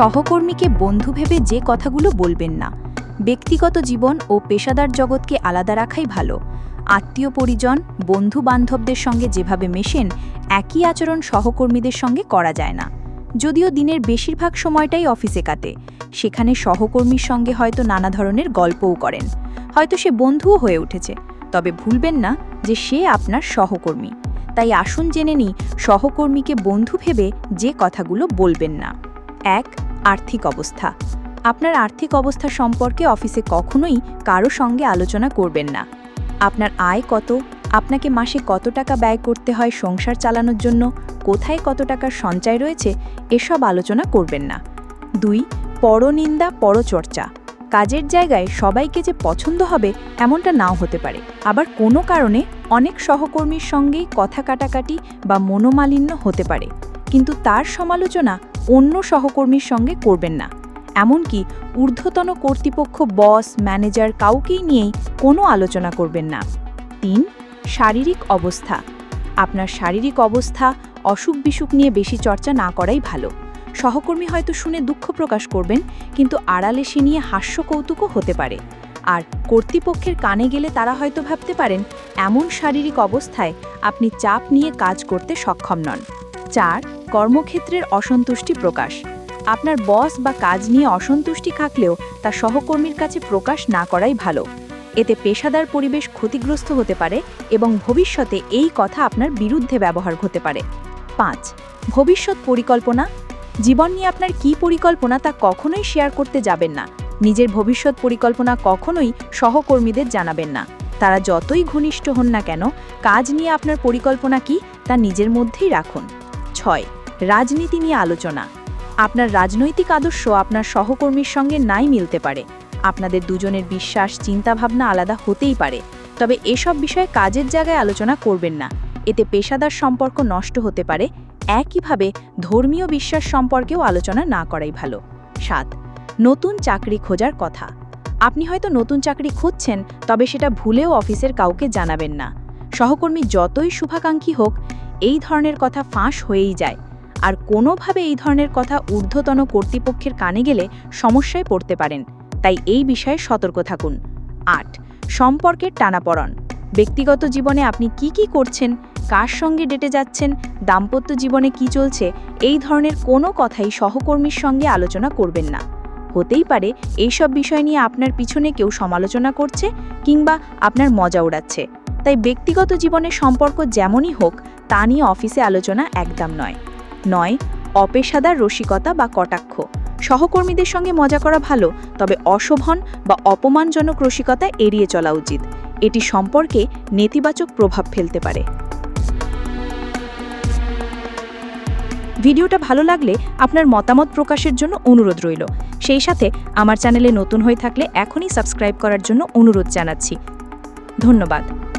সহকর্মীকে বন্ধু ভেবে যে কথাগুলো বলবেন না। ব্যক্তিগত জীবন ও পেশাদার জগৎকে আলাদা রাখাই ভালো। আত্মীয় পরিজন, বন্ধু বান্ধবদের সঙ্গে যেভাবে মেশেন, একই আচরণ সহকর্মীদের সঙ্গে করা যায় না। যদিও দিনের বেশিরভাগ সময়টাই অফিসে কাটে। সেখানে সহকর্মীর সঙ্গে হয়তো নানা ধরনের গল্পও করেন। হয়তো সে বন্ধুও হয়ে উঠেছে। তবে ভুলবেন না যে সে আপনার সহকর্মী। তাই আসুন জেনে নিই, সহকর্মীকে বন্ধু ভেবে যে কথাগুলো বলবেন না। এক আর্থিক অবস্থা। আপনার আর্থিক অবস্থা সম্পর্কে অফিসে কখনোই কারও সঙ্গে আলোচনা করবেন না। আপনার আয় কত? আপনাকে মাসে কত টাকা ব্যয় করতে হয় সংসার চালানোর জন্য? কোথায় কত টাকার সঞ্চয় রয়েছে? এসব আলোচনা করবেন না। দুই, পরনিন্দা, পরচর্চা। কাজের জায়গায় সবাইকে যে পছন্দ হবে এমনটা নাও হতে পারে। আবার কোনো কারণে অনেক সহকর্মীর সঙ্গেই কথা কাটাকাটি বা মনোমালিন্য হতে পারে। কিন্তু তার সমালোচনা অন্য সহকর্মীর সঙ্গে করবেন না। এমনকি ঊর্ধ্বতন কর্তৃপক্ষ, বস, ম্যানেজার কাউকেই নিয়েই কোনো আলোচনা করবেন না। তিন, শারীরিক অবস্থা। আপনার শারীরিক অবস্থা অসুখ বিসুখ নিয়ে বেশি চর্চা না করাই ভালো। সহকর্মী হয়তো শুনে দুঃখ প্রকাশ করবেন, কিন্তু আড়ালে সে নিয়ে হাস্য কৌতুকও হতে পারে। আর কর্তৃপক্ষের কানে গেলে তারা হয়তো ভাবতে পারেন, এমন শারীরিক অবস্থায় আপনি চাপ নিয়ে কাজ করতে সক্ষম নন। চার, কর্মক্ষেত্রের অসন্তুষ্টি প্রকাশ। আপনার বস বা কাজ নিয়ে অসন্তুষ্টি থাকলেও তা সহকর্মীর কাছে প্রকাশ না করাই ভালো। এতে পেশাদার পরিবেশ ক্ষতিগ্রস্ত হতে পারে এবং ভবিষ্যতে এই কথা আপনার বিরুদ্ধে ব্যবহার হতে পারে। পাঁচ, ভবিষ্যৎ পরিকল্পনা। জীবন নিয়ে আপনার কী পরিকল্পনা তা কখনোই শেয়ার করতে যাবেন না। নিজের ভবিষ্যৎ পরিকল্পনা কখনোই সহকর্মীদের জানাবেন না। তারা যতই ঘনিষ্ঠ হন না কেন, কাজ নিয়ে আপনার পরিকল্পনা কি তা নিজের মধ্যেই রাখুন। ছয়, রাজনীতি নিয়ে আলোচনা। আপনার রাজনৈতিক আদর্শ আপনার সহকর্মীর সঙ্গে নাই মিলতে পারে। আপনাদের দুজনের বিশ্বাস, চিন্তাভাবনা আলাদা হতেই পারে। তবে এসব বিষয়ে কাজের জায়গায় আলোচনা করবেন না। এতে পেশাদার সম্পর্ক নষ্ট হতে পারে। একইভাবে ধর্মীয় বিশ্বাস সম্পর্কেও আলোচনা না করাই ভালো। সাত, নতুন চাকরি খোঁজার কথা। আপনি হয়তো নতুন চাকরি খুঁজছেন, তবে সেটা ভুলেও অফিসের কাউকে জানাবেন না। সহকর্মী যতই শুভাকাঙ্ক্ষী হোক এই ধরনের কথা ফাঁস হয়েই যায়। আর কোনোভাবে এই ধরনের কথা ঊর্ধ্বতন কর্তৃপক্ষের কানে গেলে সমস্যায় পড়তে পারেন। তাই এই বিষয়ে সতর্ক থাকুন। আট, সম্পর্কের টানাপড়ন। ব্যক্তিগত জীবনে আপনি কি কি করছেন? কার সঙ্গে ডেটে যাচ্ছেন? দাম্পত্য জীবনে কি চলছে? এই ধরনের কোনো কথাই সহকর্মীর সঙ্গে আলোচনা করবেন না। হতেই পারে এইসব বিষয় নিয়ে আপনার পিছনে কেউ সমালোচনা করছে কিংবা আপনার মজা উড়াচ্ছে। তাই ব্যক্তিগত জীবনের সম্পর্ক যেমনই হোক তা নিয়ে অফিসে আলোচনা একদম নয়। নয়, অপেশাদার রসিকতা বা কটাক্ষ। সহকর্মীদের সঙ্গে মজা করা ভালো, তবে অশোভন বা অপমানজনক রসিকতা এড়িয়ে চলা উচিত। এটি সম্পর্কে নেতিবাচক প্রভাব ফেলতে পারে। ভিডিওটা ভালো লাগলে আপনার মতামত প্রকাশের জন্য অনুরোধ রইল। সেই সাথে আমার চ্যানেলে নতুন হয়ে থাকলে এখনই সাবস্ক্রাইব করার জন্য অনুরোধ জানাচ্ছি। ধন্যবাদ।